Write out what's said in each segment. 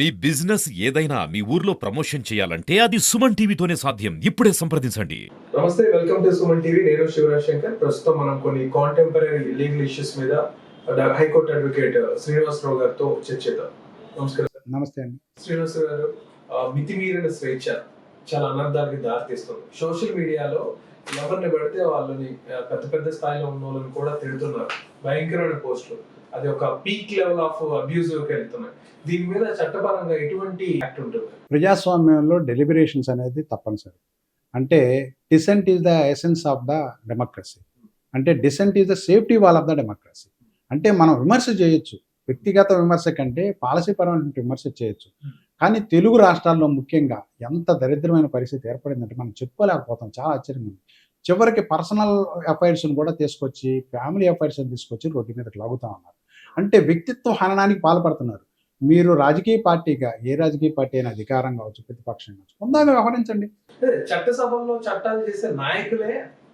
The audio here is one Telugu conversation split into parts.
మీ బిజినెస్ ఏదైనా మీ ఊర్లో ప్రమోషన్ చేయాలంటే అది సుమన్ టీవీతోనే సాధ్యం. ఇప్పుడే సంప్రదించండి. నమస్తే వెల్కమ్ టు సుమన్ టీవీ. నేను శివరాజ్ శంకర్. ప్రస్తుతం మనం కొన్ని కాంటెంపరీ లీగల్ ఇష్యూస్ మీద హైకోర్టు అడ్వకేట్ శ్రీనివాసరావు గారితో చర్చిద్దాం నమస్కారం. సార్. నమస్తే అండి. శ్రీనివాసరావు గారు మితిమీరిన స్వేచ్ఛ చాలా అనర్థానికి దారితీస్తుంది. సోషల్ మీడియాలో ఎవరిని పడితే వాళ్ళని పెద్ద పెద్ద స్థాయిలో ఉన్న వాళ్ళని కూడా తిడుతున్నారు. భయంకరమైన పోస్టులు. అది ఒక పీక్ లెవెల్ ఆఫ్ అబ్యూజివ్కి వెళ్తున్నాయి. దీని మీద చట్టపరంగా ఎటువంటి యాక్ట్ ఉంటుంది? ప్రజాస్వామ్యంలో డెలిబరేషన్స్ అనేది తప్పనిసరి. అంటే dissent is the essence of the democracy అంటే dissent is the safety wall of the democracy అంటే మనం విమర్శ చేయొచ్చు. వ్యక్తిగత విమర్శ కంటే పాలసీపరమైన విమర్శ చేయొచ్చు. కానీ తెలుగు రాష్ట్రాల్లో ముఖ్యంగా ఎంత దరిద్రమైన పరిస్థితి ఏర్పడిందంటే మనం చెప్పుకోలేకపోతాం. చాలా ఆశ్చర్యంగా ఉంది. చివరికి పర్సనల్ అఫైర్స్ని కూడా తీసుకొచ్చి ఫ్యామిలీ అఫైర్స్ని తీసుకొచ్చి రోడ్డు మీదకి లాగుతా ఉన్నారు అంటే వ్యక్తిత్వ హననానికి పాల్పడుతున్నారు. మీరు రాజకీయ పార్టీగా ఏ రాజకీయ పార్టీ అయినా అధికారం కావచ్చు ప్రతిపక్షం కావచ్చు ఉందాగా వ్యవహరించండి. చట్టసభల్లో చట్టాలు చేసే నాయకులే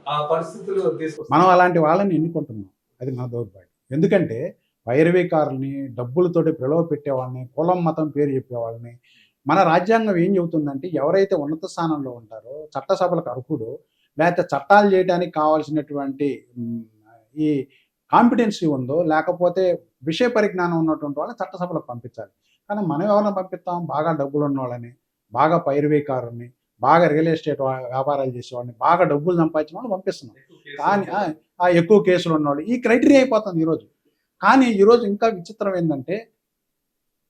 ఆ పరిస్థితులు మనం అలాంటి వాళ్ళని ఎన్నుకుంటున్నాం. అది మన దౌర్భాగ్యం. ఎందుకంటే వైరవీకారుల్ని డబ్బులతోటి ప్రలోభ పెట్టేవాళ్ళని కులం మతం పేరు చెప్పేవాళ్ళని మన రాజ్యాంగం ఏం చెబుతుందంటే ఎవరైతే ఉన్నత స్థానంలో ఉంటారో చట్టసభలకు అర్హుడు లేకపోతే చట్టాలు చేయడానికి కావాల్సినటువంటి ఈ కాంపిటెన్సీ ఉందో లేకపోతే విషయ పరిజ్ఞానం ఉన్నటువంటి వాళ్ళని చట్టసభలకు పంపించాలి. కానీ మనం ఎవరిని పంపిస్తాం? బాగా డబ్బులు ఉన్న వాళ్ళని బాగా పైరవీకారుల్ని బాగా రియల్ ఎస్టేట్ వ్యాపారాలు చేసేవాడిని బాగా డబ్బులు సంపాదించిన వాళ్ళని పంపిస్తున్నాం. కానీ ఆ, ఎక్కువ కేసులు ఉన్నవాళ్ళు ఈ క్రైటీరియా అయిపోతుంది ఈరోజు. కానీ ఈరోజు ఇంకా విచిత్రం ఏంటంటే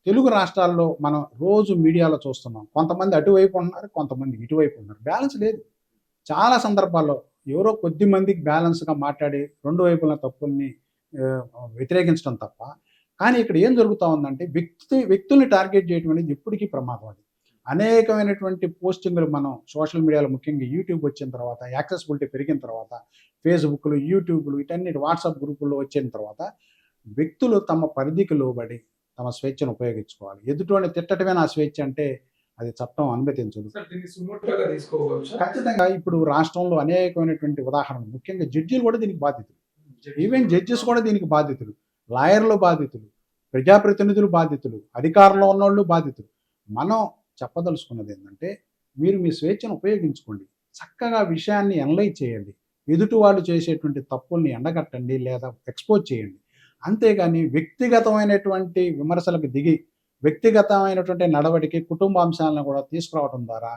తెలుగు రాష్ట్రాల్లో మనం రోజు మీడియాలో చూస్తున్నాం. కొంతమంది అటువైపు ఉన్నారు కొంతమంది ఇటువైపు ఉన్నారు. బ్యాలెన్స్ లేదు. చాలా సందర్భాల్లో ఎవరో కొద్ది మందికి బ్యాలెన్స్గా మాట్లాడి రెండు వైపుల తప్పుల్ని వ్యతిరేకించడం తప్ప. కానీ ఇక్కడ ఏం జరుగుతూ ఉందంటే వ్యక్తి వ్యక్తుల్ని టార్గెట్ చేయడం అనేది ఇప్పటికీ ప్రమాదం అది. అనేకమైనటువంటి పోస్టింగ్లు మనం సోషల్ మీడియాలో ముఖ్యంగా యూట్యూబ్ వచ్చిన తర్వాత యాక్సెసిబిలిటీ పెరిగిన తర్వాత ఫేస్బుక్లు యూట్యూబ్లు వీటన్నిటి వాట్సాప్ గ్రూపుల్లో వచ్చిన తర్వాత వ్యక్తులు తమ పరిధికి లోబడి తమ స్వేచ్ఛను ఉపయోగించుకోవాలి. ఎదుటివాడిని తిట్టడమే నా స్వేచ్ఛ అంటే అది చట్టం అనుమతించదు. ఖచ్చితంగా ఇప్పుడు రాష్ట్రంలో అనేకమైనటువంటి ఉదాహరణలు ముఖ్యంగా జడ్జీలు కూడా దీనికి బాధితులు ఈవెన్ జడ్జెస్ కూడా దీనికి బాధితులు. లాయర్లు బాధితులు. ప్రజాప్రతినిధులు బాధితులు. అధికారంలో ఉన్నోళ్ళు బాధితులు. మనం చెప్పదలుచుకున్నది ఏంటంటే మీరు మీ స్వేచ్ఛను ఉపయోగించుకోండి. చక్కగా విషయాన్ని ఎనలైజ్ చేయండి. ఎదుటి వాళ్ళు చేసేటువంటి తప్పుల్ని ఎండగట్టండి లేదా ఎక్స్పోజ్ చేయండి. అంతేగాని వ్యక్తిగతమైనటువంటి విమర్శలకు దిగి వ్యక్తిగతమైనటువంటి నడవడికి కుటుంబ అంశాలను కూడా తీసుకురావడం ద్వారా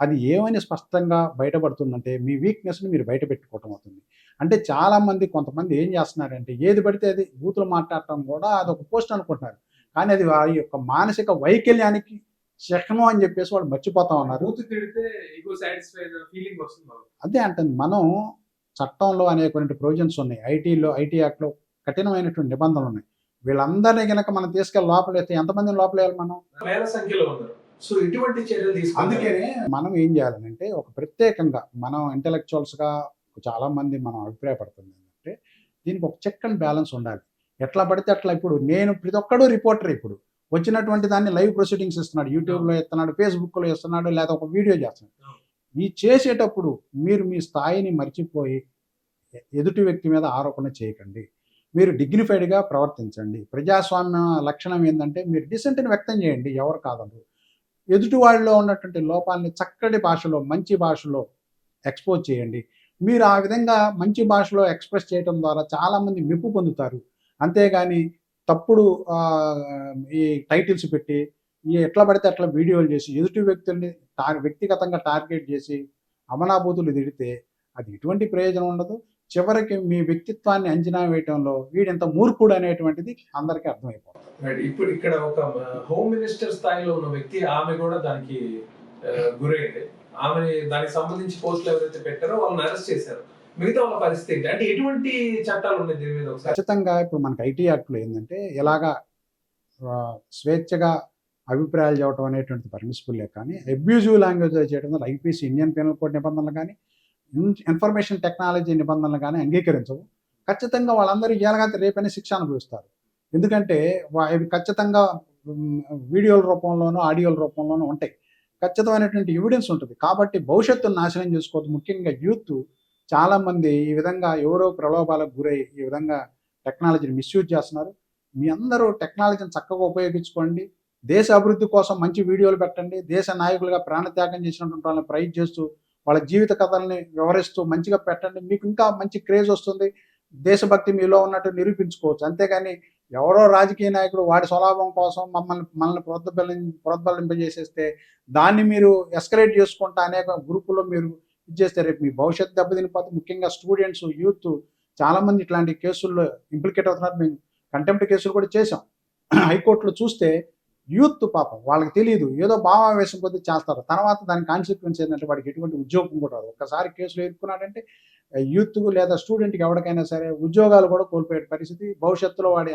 అది ఏమని స్పష్టంగా బయటపడుతుందంటే మీ వీక్నెస్ని మీరు బయట పెట్టుకోవటం అవుతుంది. అంటే చాలా మంది కొంతమంది ఏం చేస్తున్నారంటే ఏది పడితే అది బూతులు మాట్లాడటం కూడా అది ఒక పోస్ట్ అనుకుంటున్నారు. కానీ అది వారి యొక్క మానసిక వైకల్యానికి శకనం అని చెప్పేసి వాళ్ళు మర్చిపోతా ఉన్నారు. అదే అంటుంది మనం చట్టంలో అనేటువంటి ప్రొవిజన్స్ ఉన్నాయి. ఐటీలో ఐటీ యాక్ట్లో కఠినమైనటువంటి నిబంధనలు ఉన్నాయి. వీళ్ళందరినీ కనుక మనం తీసుకెళ్ళి లోపలేస్తే ఎంతమందిని లోపలేయాలి మనం? వేల సంఖ్యలో ఉన్నారు. సో ఇటువంటి చర్యలు తీసుకుంటే అందుకనే మనం ఏం చేయాలంటే ఒక ప్రత్యేకంగా మనం intellectuals గా చాలా మంది మనం అభిప్రాయపడుతుంది ఏంటంటే దీనికి ఒక చెక్ అండ్ బ్యాలెన్స్ ఉండాలి. ఎట్లా పడితే అట్లా ఇప్పుడు నేను ప్రతి ఒక్కడు రిపోర్టర్ ఇప్పుడు. వచ్చినటువంటి దాన్ని లైవ్ ప్రొసీడింగ్స్ ఇస్తున్నాడు యూట్యూబ్లో ఇస్తున్నాడు ఫేస్బుక్లో ఇస్తున్నాడు లేదా ఒక వీడియో చేస్తున్నాడు. ఈ చేసేటప్పుడు మీరు మీ స్థాయిని మర్చిపోయి ఎదుటి వ్యక్తి మీద ఆరోపణ చేయకండి. మీరు డిగ్నిఫైడ్గా ప్రవర్తించండి. ప్రజాస్వామ్య లక్షణం ఏంటంటే మీరు డిసెంట్ని వ్యక్తం చేయండి ఎవరు కాదన్నారు ఎదుటి వాళ్ళలో ఉన్నటువంటి లోపాలని చక్కటి భాషలో మంచి భాషలో ఎక్స్పోజ్ చేయండి. మీరు ఆ విధంగా మంచి భాషలో ఎక్స్ప్రెస్ చేయడం ద్వారా చాలామంది మెప్పు పొందుతారు. అంతేగాని తప్పుడు ఈ టైటిల్స్ పెట్టి ఈ ఎట్లా పడితే అట్లా వీడియోలు చేసి ఎదుటి వ్యక్తుల్ని టార్ వ్యక్తిగతంగా టార్గెట్ చేసి అమనాభూతులు తిడితే అది ఎటువంటి ప్రయోజనం ఉండదు. చివరికి మీ వ్యక్తిత్వాన్ని అంచనా వేయటంలో వీడింత మూర్ఖుడు అనేటువంటిది అందరికీ అర్థమైపోతుంది. ఇప్పుడు ఇక్కడ ఒక హోమ్ మినిస్టర్ స్థాయిలో ఉన్న వ్యక్తి ఆమె కూడా దానికి గురైంది ఆమెని దానికి సంబంధించి పోస్టులు ఎవరైతే పెట్టారో వాళ్ళని అరెస్ట్ చేశారు. మిగతా వాళ్ళ పరిస్థితి ఏంటి? అంటే ఎటువంటి చట్టాలు ఉన్నాయి దీని మీద ఒకసారి? ఖచ్చితంగా ఇప్పుడు మనకి ఐటీ యాక్ట్లో ఏంటంటే ఎలాగా స్వేచ్ఛగా అభిప్రాయాలు చెప్పడం అనేటువంటిది పర్మిసిబుల్లే కానీ అబ్యూజివ్ లాంగ్వేజ్ చేయడం వల్ల ఐపీసీ ఇండియన్ పెనల్ కోడ్ నిబంధనలు కానీ ఇన్ఫర్మేషన్ టెక్నాలజీ నిబంధనలు కానీ అంగీకరించవు. ఖచ్చితంగా వాళ్ళందరూ ఎలాగైతే రేపైనా శిక్ష అనుభవిస్తారు. ఎందుకంటే వా- ఇవి ఖచ్చితంగా వీడియోల రూపంలోనూ ఆడియోల రూపంలోనూ ఉంటాయి. ఖచ్చితమైనటువంటి ఎవిడెన్స్ ఉంటుంది. కాబట్టి భవిష్యత్తును నాశనం చేసుకోవద్దు. ముఖ్యంగా యూత్ చాలామంది ఈ విధంగా ఎవరో ప్రలోభాలకు గురై ఈ విధంగా టెక్నాలజీని మిస్యూజ్ చేస్తున్నారు. మీ అందరూ టెక్నాలజీని చక్కగా ఉపయోగించుకోండి. దేశ అభివృద్ధి కోసం మంచి వీడియోలు పెట్టండి. దేశ నాయకులుగా ప్రాణత్యాగం చేసినటువంటి వాళ్ళని ప్రైజ్ చేస్తూ వాళ్ళ జీవిత కథల్ని వివరిస్తూ మంచిగా పెట్టండి. మీకు ఇంకా మంచి క్రేజ్ వస్తుంది. దేశభక్తి మీలో ఉన్నట్టు నిరూపించుకోవచ్చు. అంతేగాని ఎవరో రాజకీయ నాయకుడు వాడి స్వలాభం కోసం మమ్మల్ని మనల్ని ప్రోద్బలం ప్రోద్బలింపజేసేస్తే దాన్ని మీరు ఎస్కలేట్ చేసుకుంటా అనేక గ్రూపుల్లో మీరు ఇచ్చేస్తే రేపు మీ భవిష్యత్తు దెబ్బతినిపోతే ముఖ్యంగా స్టూడెంట్స్ యూత్ చాలామంది ఇట్లాంటి కేసుల్లో ఇంప్లికేట్ అవుతున్నారు. మేము కంటెంప్ట్ కేసులు కూడా చేసాం హైకోర్టులో చూస్తే యూత్ పాపం వాళ్ళకి తెలియదు ఏదో భావావేశం కొద్దీ చేస్తారు. తర్వాత దాని కాన్సిక్వెన్స్ ఏంటంటే వాడికి ఎటువంటి ఉద్యోగం కూడా రాదు. ఒక్కసారి కేసులు ఎదుర్కొన్నాడంటే యూత్ లేదా స్టూడెంట్కి ఎవరికైనా సరే ఉద్యోగాలు కూడా కోల్పోయే పరిస్థితి భవిష్యత్తులో వాడి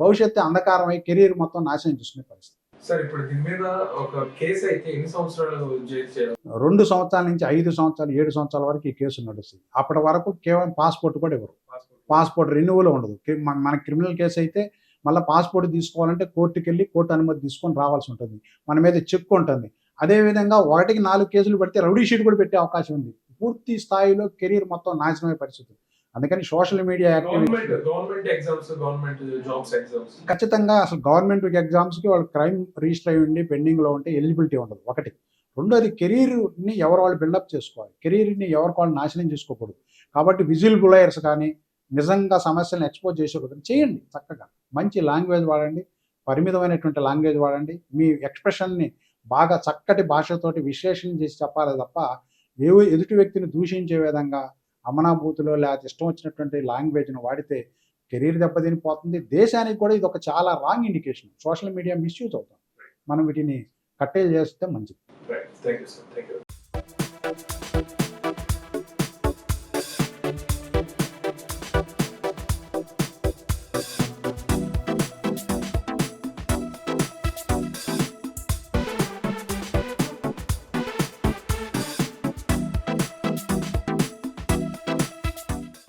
భవిష్యత్తు అంధకారం అయి కెరీర్ మొత్తం నాశనం చేసుకునే పరిస్థితి. సార్ ఇప్పుడు దీని మీద ఒక కేసు అయితే ఎన్ని సంవత్సరాలు జైలు చేయాలి రెండు సంవత్సరాల నుంచి ఐదు సంవత్సరాలు ఏడు సంవత్సరాల వరకు ఈ కేసు నడుస్తుంది. అప్పటి వరకు కేవలం పాస్పోర్ట్ కూడా ఇవ్వరు. పాస్పోర్ట్. రెన్యువల్ ఉండదు. మన క్రిమినల్ కేసు అయితే మళ్ళీ పాస్పోర్ట్ తీసుకోవాలంటే కోర్టుకి వెళ్ళి కోర్టు అనుమతి తీసుకొని రావాల్సి ఉంటుంది. మన మీద చెక్ ఉంటుంది. అదేవిధంగా ఒకటికి నాలుగు కేసులు పెడితే రౌడీ షీట్ కూడా పెట్టే అవకాశం ఉంది. పూర్తి స్థాయిలో కెరీర్ మొత్తం నాశనమయ్యే పరిస్థితి. అందుకని సోషల్ మీడియా యాక్టివిటీ ఖచ్చితంగా అసలు గవర్నమెంట్ ఎగ్జామ్స్కి వాళ్ళు క్రైమ్ రిజిస్టర్ అయి ఉండి పెండింగ్లో ఉంటే ఎలిజిబిలిటీ ఉండదు. ఒకటి. రెండోది కెరీర్ని ఎవరు వాళ్ళు బిల్డప్ చేసుకోవాలి. కెరీర్ని ఎవరికి వాళ్ళు నాశనం చేసుకోకూడదు. కాబట్టి విజిల్ బులయర్స్ కానీ నిజంగా సమస్యలను ఎక్స్పోజ్ చేసేటప్పుడు చేయండి చక్కగా. మంచి లాంగ్వేజ్ వాడండి. పరిమితమైనటువంటి లాంగ్వేజ్ వాడండి. మీ ఎక్స్ప్రెషన్ని బాగా చక్కటి భాషతోటి విశ్లేషణ చేసి చెప్పాలి తప్ప ఏ ఎదుటి వ్యక్తిని దూషించే విధంగా అమనాభూతిలో లేకపోతే ఇష్టం వచ్చినటువంటి లాంగ్వేజ్ను వాడితే కెరీర్ దెబ్బతినిపోతుంది. దేశానికి కూడా ఇది ఒక చాలా wrong indication. Social media misuse అవుతాం. మనం వీటిని కట్టే చేస్తే మంచిది.